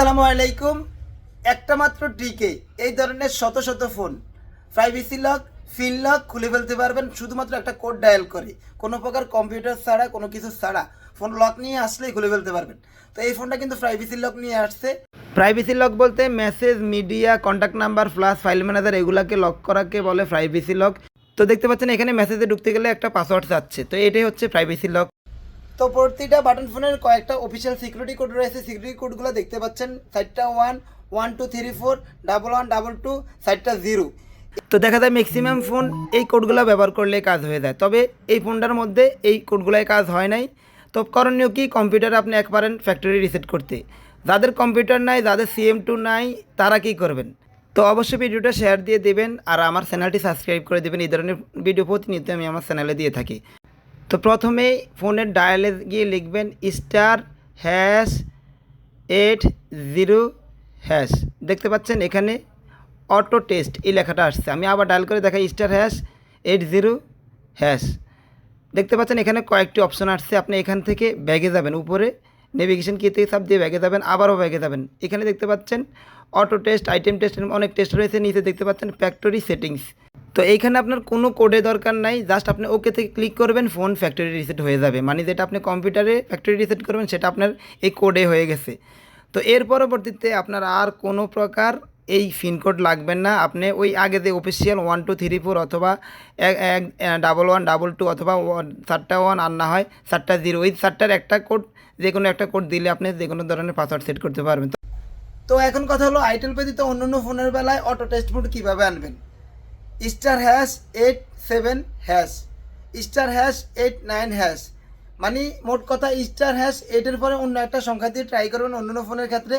আসসালামু আলাইকুম। একটা মাত্র ট্রিকে এই ধরনের শত শত phone privacy lock file lock খুলে ফেলতে পারবেন, শুধুমাত্র একটা কোড ডায়াল করে। কোনো প্রকার কম্পিউটার ছাড়া, কোনো কিছু ছাড়া। ফোন লক নিয়ে আসলেই খুলে ফেলতে পারবেন। তো এই ফোনটা কিন্তু প্রাইভেসি লক নিয়ে আসছে। প্রাইভেসি লক বলতে message media contact number plus file manager এগুলাকে লক করাকে বলে প্রাইভেসি লক তো দেখতে পাচ্ছেন, এখানে মেসেজে ঢুকতে গেলে একটা পাসওয়ার্ড চাচ্ছে তো এটাই হচ্ছে প্রাইভেসি লক তো প্রতিটা বাটন ফোনের কয়েকটা অফিসিয়াল সিকিউরিটি কোড রয়েছে। সিকিউরিটি কোডগুলো দেখতে পাচ্ছেন। সাইডটা one one two three four double one double two সাইডটা জিরো তো দেখা যায় ম্যাক্সিমাম ফোন এই কোডগুলো ব্যবহার করলে কাজ হয়ে যায়। তবে এই ফোনটার মধ্যে এই কোডগুলোয় কাজ হয় নাই। তো করণীয় কি? কম্পিউটার আপনি এক পারেন ফ্যাক্টরি রিসেট করতে। যাদের কম্পিউটার নাই, যাদের সিএম টু নাই, তারা কি করবেন? তো অবশ্যই ভিডিওটা শেয়ার দিয়ে দেবেন। আর আমার চ্যানেলটি সাবস্ক্রাইব করে দেবেন। এই ধরনের ভিডিও প্রতিনিয়ত আমি আমার চ্যানেলে দিয়ে থাকি। তো প্রথমেই ফোনের ডায়ালে গিয়ে লিখবেন star hash eight zero hash. দেখতে পাচ্ছেন এখানে অটো টেস্ট এই লেখাটা আসছে। আমি আবার ডায়াল করে দেখাই star hash eight zero hash. দেখতে পাচ্ছেন এখানে কয়েকটি অপশন আসছে। আপনি এখান থেকে ব্যাগে যাবেন। উপরে নেভিগেশন কি থেকে চাপ দিয়ে ব্যাগে যাবেন, আবারও ব্যাগে যাবেন। এখানে দেখতে পাচ্ছেন অটো টেস্ট, আইটেম টেস্ট, অনেক টেস্ট রয়েছে। নিচে দেখতে পাচ্ছেন ফ্যাক্টরি সেটিংস। তো এইখানে আপনার কোনো কোডে দরকার নাই জাস্ট আপনি ওকে থেকে ক্লিক করবেন ফোন ফ্যাক্টরি রিসেট হয়ে যাবে। মানে যেটা আপনি কম্পিউটারে ফ্যাক্টরি রিসেট করবেন, সেটা আপনার এই কোডে হয়ে গেছে। তো এর পরবর্তীতে আপনার আর কোনো প্রকার এই পিনকোড লাগবেন না। আপনি ওই আগে যে official one two three four অথবা এক ডাবল ওয়ান ডাবল টু অথবা চারটা ওয়ান আর না হয় চারটা জিরো ওই চারটার একটা কোড যে কোনো একটা কোড দিলে আপনি যে কোনো ধরনের পাসওয়ার্ড সেট করতে পারবেন। তো এখন কথা হলো আইটেল পেদিতে অন্য অন্য ফোনের বেলায় অটো টেস্ট মোড কীভাবে আনবেন? Star hash eight seven hash star hash eight nine hash মানে মোট কথা স্টার হ্যাশ এইটের পরে অন্য একটা সংখ্যা দিয়ে ট্রাই করবেন অন্য অন্য ফোনের ক্ষেত্রে,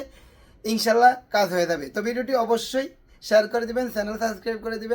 ইনশাল্লাহ কাজ হয়ে যাবে। তো ভিডিওটি অবশ্যই শেয়ার করে দিবেন চ্যানেল সাবস্ক্রাইব করে দিবেন।